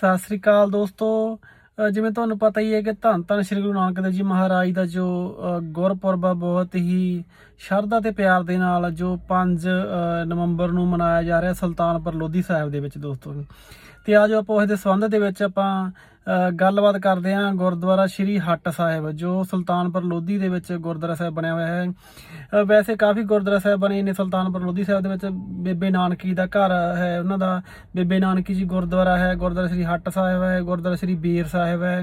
ਸਤਿ ਸ੍ਰੀ ਅਕਾਲ ਦੋਸਤੋ। ਜਿਵੇਂ ਤੁਹਾਨੂੰ ਪਤਾ ਹੀ ਹੈ ਕਿ ਧੰਨ ਧੰਨ ਸ੍ਰੀ ਗੁਰੂ ਨਾਨਕ ਦੇਵ ਜੀ ਮਹਾਰਾਜ ਦਾ ਜੋ ਗੁਰਪੁਰਬ ਆ, ਬਹੁਤ ਹੀ ਸ਼ਰਧਾ ਤੇ ਪਿਆਰ ਦੇ ਨਾਲ ਜੋ 5 ਨਵੰਬਰ ਨੂੰ ਮਨਾਇਆ ਜਾ ਰਿਹਾ ਸੁਲਤਾਨਪੁਰ ਲੋਧੀ ਸਾਹਿਬ ਦੇ ਵਿੱਚ ਦੋਸਤੋ। ਤੇ ਆਜੋ ਆਪਾਂ ਉਸ ਦੇ ਸੰਬੰਧ ਦੇ ਵਿੱਚ ਆਪਾਂ ਗੱਲਬਾਤ ਕਰਦੇ ਹਾਂ ਗੁਰਦੁਆਰਾ ਸ਼੍ਰੀ ਹੱਟ ਸਾਹਿਬ, ਜੋ ਸੁਲਤਾਨਪੁਰ ਲੋਧੀ ਦੇ ਵਿੱਚ ਗੁਰਦੁਆਰਾ ਸਾਹਿਬ ਬਣਿਆ ਹੋਇਆ ਹੈ। ਵੈਸੇ ਕਾਫੀ ਗੁਰਦੁਆਰਾ ਸਾਹਿਬ ਬਣੇ ਨੇ ਸੁਲਤਾਨਪੁਰ ਲੋਧੀ ਸਾਹਿਬ ਦੇ ਵਿੱਚ। ਬੇਬੇ ਨਾਨਕੀ ਦਾ ਘਰ ਹੈ ਉਹਨਾਂ ਦਾ। ਬੇਬੇ ਨਾਨਕੀ ਜੀ ਗੁਰਦੁਆਰਾ ਹੈ, ਗੁਰਦੁਆਰਾ ਸ਼੍ਰੀ ਹੱਟ ਸਾਹਿਬ ਹੈ, ਗੁਰਦੁਆਰਾ ਸ਼੍ਰੀ ਬੀਰ ਸਾਹਿਬ ਹੈ।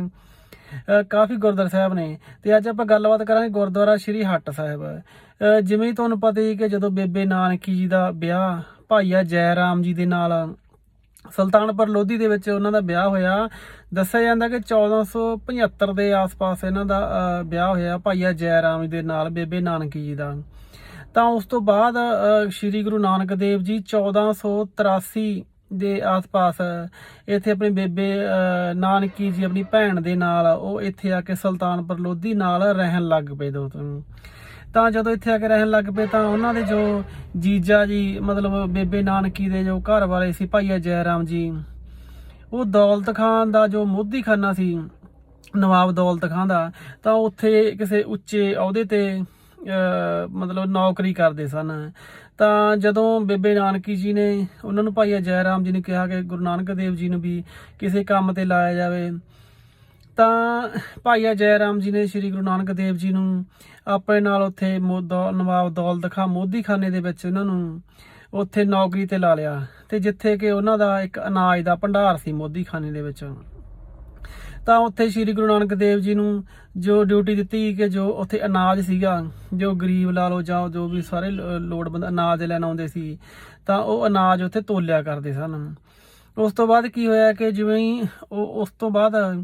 ਕਾਫੀ ਗੁਰਦੁਆਰਾ ਸਾਹਿਬ ਨੇ। ਤੇ ਅੱਜ ਆਪਾਂ ਗੱਲਬਾਤ ਕਰਾਂਗੇ ਗੁਰਦੁਆਰਾ ਸ਼੍ਰੀ ਹੱਟ ਸਾਹਿਬ। ਜਿਵੇਂ ਤੁਹਾਨੂੰ ਪਤਾ ਹੀ ਕਿ ਜਦੋਂ ਬੇਬੇ ਨਾਨਕੀ ਜੀ ਦਾ ਵਿਆਹ ਭਾਈਆ ਜੈ ਰਾਮ ਜੀ ਦੇ ਨਾਲ ਸੁਲਤਾਨਪੁਰ ਲੋਧੀ ਦੇ ਵਿੱਚ ਉਹਨਾਂ ਦਾ ਵਿਆਹ ਹੋਇਆ। ਦੱਸਿਆ ਜਾਂਦਾ ਕਿ 1475 ਦੇ ਆਸ-ਪਾਸ ਇਹਨਾਂ ਦਾ ਵਿਆਹ ਹੋਇਆ ਭਾਈਆ ਜੈ ਰਾਮ ਜੀ ਦੇ ਨਾਲ, ਬੇਬੇ ਨਾਨਕੀ ਜੀ ਦਾ। ਤਾਂ ਉਸ ਤੋਂ ਬਾਅਦ ਸ੍ਰੀ ਗੁਰੂ ਨਾਨਕ ਦੇਵ ਜੀ 1483 ਦੇ ਆਸ-ਪਾਸ, ਇੱਥੇ ਆਪਣੇ ਬੇਬੇ ਨਾਨਕੀ ਜੀ, ਆਪਣੀ ਭੈਣ ਦੇ ਨਾਲ, ਉਹ ਇੱਥੇ ਆ ਕੇ ਸੁਲਤਾਨਪੁਰ ਲੋਧੀ ਨਾਲ ਰਹਿਣ ਲੱਗ ਪਏ ਦੋਸਤੋ। ਤਾਂ ਜਦੋਂ ਇੱਥੇ ਆ ਕੇ ਰਹਿਣ ਲੱਗ ਪਏ, ਤਾਂ ਉਹਨਾਂ ਦੇ ਜੋ ਜੀਜਾ ਜੀ, ਮਤਲਬ ਬੇਬੇ ਨਾਨਕੀ ਦੇ ਜੋ ਘਰ ਵਾਲੇ ਸੀ ਭਾਈਆ ਜੈ ਰਾਮ ਜੀ, ਉਹ ਦੌਲਤ ਖਾਨ ਦਾ ਜੋ ਮੋਦੀ ਖਾਨਾ ਸੀ, ਨਵਾਬ ਦੌਲਤ ਖਾਨ ਦਾ, ਤਾਂ ਉੱਥੇ ਕਿਸੇ ਉੱਚੇ ਅਹੁਦੇ ਤੇ ਮਤਲਬ ਨੌਕਰੀ ਕਰਦੇ ਸਨ। ਤਾਂ ਜਦੋਂ ਬੇਬੇ ਨਾਨਕੀ ਜੀ ਨੇ ਉਹਨਾਂ ਨੂੰ ਭਾਈਆ ਜੈ ਰਾਮ ਜੀ ਨੇ ਕਿਹਾ ਕਿ ਗੁਰੂ ਨਾਨਕ ਦੇਵ ਜੀ ਨੂੰ ਵੀ ਕਿਸੇ ਕੰਮ ਤੇ ਲਾਇਆ ਜਾਵੇ, ਤਾਂ ਭਾਈਆ ਜੈ ਰਾਮ ਜੀ ਨੇ ਸ੍ਰੀ ਗੁਰੂ ਨਾਨਕ ਦੇਵ ਜੀ ਨੂੰ ਆਪਣੇ ਨਾਲ ਉੱਥੇ ਮੋ- ਦੌ- ਨਵਾਬ ਦੌਲਤ ਖਾਨ ਮੋਦੀ ਦੇ ਵਿੱਚ ਉਹਨਾਂ ਨੂੰ ਉੱਥੇ ਨੌਕਰੀ ਤੇ ਲਾ ਲਿਆ ਤੇ ਜਿੱਥੇ ਕਿ ਉਹਨਾਂ ਦਾ ਇੱਕ ਅਨਾਜ ਦਾ ਭੰਡਾਰ ਸੀ ਮੋਦੀਖਾਨੇ ਦੇ ਵਿੱਚ। ਤਾਂ ਉੱਥੇ ਸ੍ਰੀ ਗੁਰੂ ਨਾਨਕ ਦੇਵ ਜੀ ਨੂੰ ਜੋ ਡਿਊਟੀ ਦਿੱਤੀ ਕਿ ਜੋ ਉੱਥੇ ਅਨਾਜ ਸੀਗਾ, ਜੋ ਗਰੀਬ ਲਾ ਲਓ ਜਾਂ ਜੋ ਵੀ ਸਾਰੇ ਲੋੜਵੰਦ ਅਨਾਜ ਲੈਣ ਆਉਂਦੇ ਸੀ, ਤਾਂ ਉਹ ਅਨਾਜ ਉੱਥੇ ਤੋਲਿਆ ਕਰਦੇ ਸਨ। ਉਸ ਤੋਂ ਬਾਅਦ ਕੀ ਹੋਇਆ ਕਿ ਜਿਵੇਂ ਹੀ ਉਹ, ਉਸ ਤੋਂ ਬਾਅਦ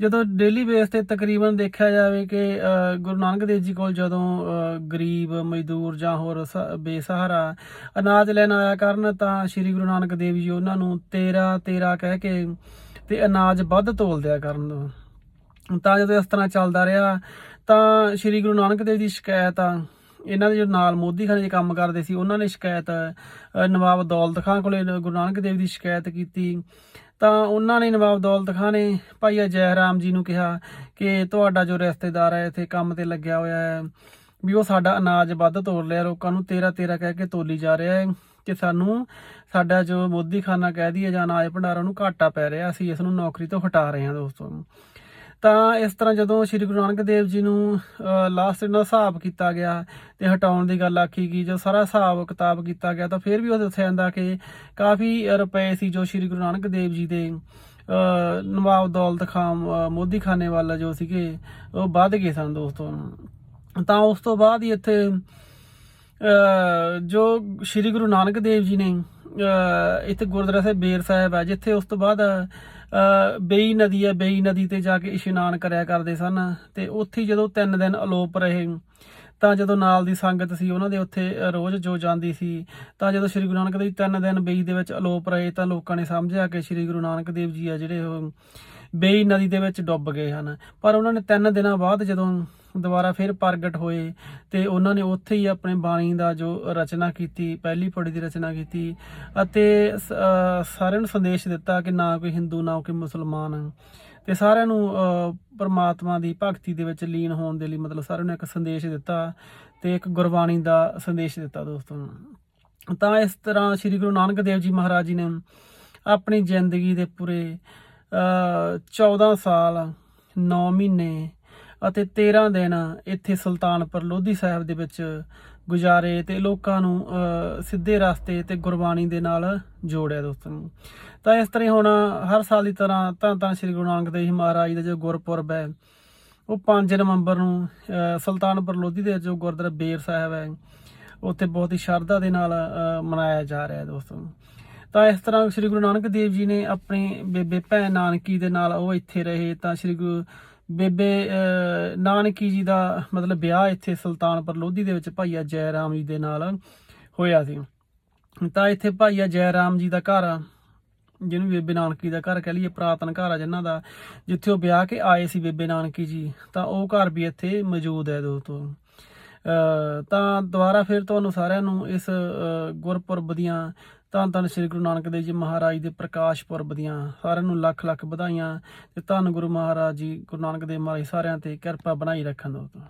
ਜਦੋਂ ਡੇਲੀ ਬੇਸ ਤੇ ਤਕਰੀਬਨ ਦੇਖਿਆ ਜਾਵੇ ਕਿ ਗੁਰੂ ਨਾਨਕ ਦੇਵ ਜੀ ਕੋਲ ਜਦੋਂ ਗਰੀਬ, ਮਜ਼ਦੂਰ ਜਾਂ ਹੋਰ ਸ- ਬੇਸਹਾਰਾ ਅਨਾਜ ਲੈਣ ਆਇਆ ਕਰਨ, ਤਾਂ ਸ੍ਰੀ ਗੁਰੂ ਨਾਨਕ ਦੇਵ ਜੀ ਉਹਨਾਂ ਨੂੰ 13 13 ਕਹਿ ਕੇ ਤੇ ਅਨਾਜ ਵੱਧ ਤੋਲ ਦਿਆ ਕਰਨ ਤਾਂ ਜਦੋਂ ਇਸ ਤਰ੍ਹਾਂ ਚੱਲਦਾ ਰਿਹਾ, ਤਾਂ ਸ੍ਰੀ ਗੁਰੂ ਨਾਨਕ ਦੇਵ ਦੀ ਸ਼ਿਕਾਇਤ ਆ। ਇਹਨਾਂ ਦੇ ਜੋ ਨਾਲ ਮੋਦੀ ਖਾਨੇ 'ਚ ਕੰਮ ਕਰਦੇ ਸੀ, ਉਹਨਾਂ ਨੇ ਸ਼ਿਕਾਇਤ ਨਵਾਬ ਦੌਲਤ ਖਾਨ ਕੋਲੇ ਗੁਰੂ ਨਾਨਕ ਦੇਵ ਦੀ ਸ਼ਿਕਾਇਤ ਕੀਤੀ। ਤਾਂ ਉਹਨਾਂ ਨੇ ਨਵਾਬ ਦੌਲਤ ਖਾਨ ਨੇ ਭਾਈ ਜੈ ਰਾਮ ਜੀ ਨੂੰ ਕਿਹਾ ਕਿ ਤੁਹਾਡਾ ਜੋ ਰਿਸ਼ਤੇਦਾਰ ਹੈ, ਇੱਥੇ ਕੰਮ ਤੇ ਲੱਗਿਆ ਹੋਇਆ ਹੈ, ਵੀ ਉਹ ਸਾਡਾ ਅਨਾਜ ਵੱਧ ਤੋਲ ਲਿਆ, ਲੋਕਾਂ ਨੂੰ 13 13 ਕਹਿ ਕੇ ਤੋਲੀ ਜਾ ਰਿਹਾ ਹੈ। ਕਿ ਸਾਨੂੰ ਸਾਡਾ ਜੋ ਮੋਦੀ ਖਾਨਾ ਕਹਿ ਦਈਏ ਜਾਂ ਅਨਾਜ ਭੰਡਾਰਾਂ ਨੂੰ ਘਾਟਾ ਪੈ ਰਿਹਾ ਅਸੀਂ ਇਸ ਨੂੰ ਨੌਕਰੀ ਤੋਂ ਹਟਾ ਰਹੇ ਹਾਂ ਦੋਸਤੋ। ਤਾਂ ਇਸ ਤਰ੍ਹਾਂ ਜਦੋਂ ਸ੍ਰੀ ਗੁਰੂ ਨਾਨਕ ਦੇਵ ਜੀ ਨੂੰ ਲਾਸਟ ਇਹਨਾਂ ਹਿਸਾਬ ਕੀਤਾ ਗਿਆ ਤੇ ਹਟਾਉਣ ਦੀ ਗੱਲ ਆਖੀ ਗਈ ਜੋ ਸਾਰਾ ਹਿਸਾਬ ਕਿਤਾਬ ਕੀਤਾ ਗਿਆ ਤਾਂ ਫਿਰ ਵੀ ਉਹ ਦੱਸਿਆ ਜਾਂਦਾ ਕਿ ਕਾਫੀ ਰੁਪਏ ਸੀ ਜੋ ਸ੍ਰੀ ਗੁਰੂ ਨਾਨਕ ਦੇਵ ਜੀ ਦੇ ਨਵਾਬ ਦੌਲਤ ਖਾਨ ਅ, ਮੋਦੀ ਖਾਨੇ ਵਾਲਾ ਜੋ ਸੀਗੇ ਉਹ ਵੱਧ ਗਏ ਸਨ ਦੋਸਤੋ। ਤਾਂ ਉਸ ਤੋਂ ਬਾਅਦ ਹੀ ਇੱਥੇ ਜੋ ਸ੍ਰੀ ਗੁਰੂ ਨਾਨਕ ਦੇਵ ਜੀ ਨੇ ਇੱਥੇ ਗੁਰਦੁਆਰਾ ਸਾਹਿਬ ਬੇਰ ਸਾਹਿਬ ਹੈ ਜਿੱਥੇ ਉਸ ਤੋਂ ਬਾਅਦ ਬੇਈ ਨਦੀ ਹੈ ਬੇਈ ਨਦੀ ਤੇ ਜਾ ਕੇ ਇਸ਼ਨਾਨ ਕਰਿਆ ਕਰਦੇ ਸਨ ਤੇ ਉੱਥੇ ਜਦੋਂ ਤਿੰਨ ਦਿਨ ਅਲੋਪ ਰਹੇ, ਤਾਂ ਜਦੋਂ ਨਾਲ ਦੀ ਸੰਗਤ ਸੀ, ਉਹਨਾਂ ਦੇ ਉੱਥੇ ਰੋਜ਼ ਜੋ ਜਾਂਦੀ ਸੀ, ਤਾਂ ਜਦੋਂ ਸ੍ਰੀ ਗੁਰੂ ਨਾਨਕ ਦੇਵ ਜੀ ਤਿੰਨ ਦਿਨ ਬੇਈ ਦੇ ਵਿੱਚ ਅਲੋਪ ਰਹੇ, ਤਾਂ ਲੋਕਾਂ ਨੇ ਸਮਝਿਆ ਕਿ ਸ੍ਰੀ ਗੁਰੂ ਨਾਨਕ ਦੇਵ ਜੀ ਆ ਜਿਹੜੇ ਉਹ ਬੇਈ ਨਦੀ ਦੇ ਵਿੱਚ ਡੁੱਬ ਗਏ ਹਨ। ਪਰ ਉਹਨਾਂ ਨੇ ਤਿੰਨ ਦਿਨਾਂ ਬਾਅਦ ਜਦੋਂ ਦੁਬਾਰਾ ਫਿਰ ਪ੍ਰਗਟ ਹੋਏ ਤੇ ਉਹਨਾਂ ਨੇ ਉੱਥੇ ਹੀ ਆਪਣੇ ਬਾਣੀ ਦਾ ਜੋ ਰਚਨਾ ਕੀਤੀ, ਪਹਿਲੀ ਪੌੜੀ ਦੀ ਰਚਨਾ ਕੀਤੀ ਅਤੇ ਸਾਰਿਆਂ ਨੂੰ ਸੰਦੇਸ਼ ਦਿੱਤਾ ਕਿ ਨਾ ਕੋਈ ਹਿੰਦੂ, ਨਾ ਕੋਈ ਮੁਸਲਮਾਨ। ਤੇ ਸਾਰਿਆਂ ਨੂੰ ਪਰਮਾਤਮਾ ਦੀ ਭਗਤੀ ਦੇ ਵਿੱਚ ਲੀਨ ਹੋਣ ਦੇ ਲਈ ਮਤਲਬ ਸਾਰਿਆਂ ਨੂੰ ਇੱਕ ਸੰਦੇਸ਼ ਦਿੱਤਾ ਤੇ ਇੱਕ ਗੁਰਬਾਣੀ ਦਾ ਸੰਦੇਸ਼ ਦਿੱਤਾ ਦੋਸਤੋ ਤਾਂ ਇਸ ਤਰ੍ਹਾਂ ਸ੍ਰੀ ਗੁਰੂ ਨਾਨਕ ਦੇਵ ਜੀ ਮਹਾਰਾਜ ਜੀ ਨੇ ਆਪਣੀ ਜ਼ਿੰਦਗੀ ਦੇ ਪੂਰੇ, ਅ 14 ਸਾਲ 9 ਮਹੀਨੇ ਅਤੇ 13 ਦਿਨ ਇੱਥੇ ਸੁਲਤਾਨਪੁਰ ਲੋਧੀ ਸਾਹਿਬ ਦੇ ਵਿੱਚ ਗੁਜ਼ਾਰੇ ਤੇ ਲੋਕਾਂ ਨੂੰ ਸਿੱਧੇ ਰਸਤੇ ਤੇ ਗੁਰਬਾਣੀ ਦੇ ਨਾਲ ਜੋੜਿਆ ਦੋਸਤੋ ਤਾਂ ਇਸ ਤਰ੍ਹਾਂ ਹੀ ਹੁਣ ਹਰ ਸਾਲ ਦੀ ਤਰ੍ਹਾਂ ਤਾਂ ਤਾਂ ਸ੍ਰੀ ਗੁਰੂ ਨਾਨਕ ਦੇਵ ਜੀ ਮਹਾਰਾਜ ਦਾ ਜੋ ਗੁਰਪੁਰਬ ਹੈ, ਉਹ 5 ਨਵੰਬਰ ਨੂੰ ਸੁਲਤਾਨਪੁਰ ਲੋਧੀ ਦੇ ਜੋ ਗੁਰਦੁਆਰਾ ਬੇਰ ਸਾਹਿਬ ਹੈ, ਉੱਥੇ ਬਹੁਤ ਹੀ ਸ਼ਰਧਾ ਦੇ ਨਾਲ ਮਨਾਇਆ ਜਾ ਰਿਹਾ ਹੈ ਦੋਸਤੋ ਤਾਂ ਇਸ ਤਰ੍ਹਾਂ ਸ੍ਰੀ ਗੁਰੂ ਨਾਨਕ ਦੇਵ ਜੀ ਨੇ ਆਪਣੇ ਬੇਬੇ ਭੈਣ ਨਾਨਕੀ ਦੇ ਨਾਲ ਉਹ ਇੱਥੇ ਰਹੇ, ਤਾਂ ਸ੍ਰੀ ਗੁਰੂ ਬੇਬੇ ਨਾਨਕੀ ਜੀ ਦਾ ਮਤਲਬ ਵਿਆਹ ਇੱਥੇ ਸੁਲਤਾਨਪੁਰ ਲੋਧੀ ਦੇ ਵਿੱਚ ਭਾਈਆ ਜੈ ਰਾਮ ਜੀ ਦੇ ਨਾਲ ਹੋਇਆ ਸੀ। ਤਾਂ ਇੱਥੇ ਭਾਈਆ ਜੈ ਰਾਮ ਜੀ ਦਾ ਘਰ ਆ ਜਿਹਨੂੰ ਬੇਬੇ ਨਾਨਕੀ ਦਾ ਘਰ ਕਹ ਲਈਏ, ਪ੍ਰਾਤਨ ਘਰ ਆ ਜਿਨ੍ਹਾਂ ਦਾ, ਜਿੱਥੇ ਉਹ ਵਿਆਹ ਕੇ ਆਏ ਸੀ ਬੇਬੇ ਨਾਨਕੀ ਜੀ, ਤਾਂ ਉਹ ਘਰ ਵੀ ਇੱਥੇ ਮੌਜੂਦ ਹੈ ਦੋਸਤੋ। ਅ ਤਾਂ ਦੁਬਾਰਾ ਫਿਰ ਤੁਹਾਨੂੰ ਸਾਰਿਆਂ ਨੂੰ ਇਸ ਗੁਰਪੁਰਬ ਦੀਆਂ ਧੰਨ ਧੰਨ ਸ੍ਰੀ ਗੁਰੂ ਨਾਨਕ ਦੇਵ ਜੀ ਮਹਾਰਾਜ ਦੇ ਪ੍ਰਕਾਸ਼ ਪੁਰਬ ਦੀਆਂ ਸਾਰਿਆਂ ਨੂੰ ਲੱਖ ਲੱਖ ਵਧਾਈਆਂ ਤੇ ਧੰਨ ਗੁਰੂ ਮਹਾਰਾਜ ਜੀ ਗੁਰੂ ਨਾਨਕ ਦੇਵ ਮਹਾਰਾਜ ਸਾਰਿਆਂ ਤੇ ਕਿਰਪਾ ਬਣਾਈ ਰੱਖਣ ਦੋਸਤੋ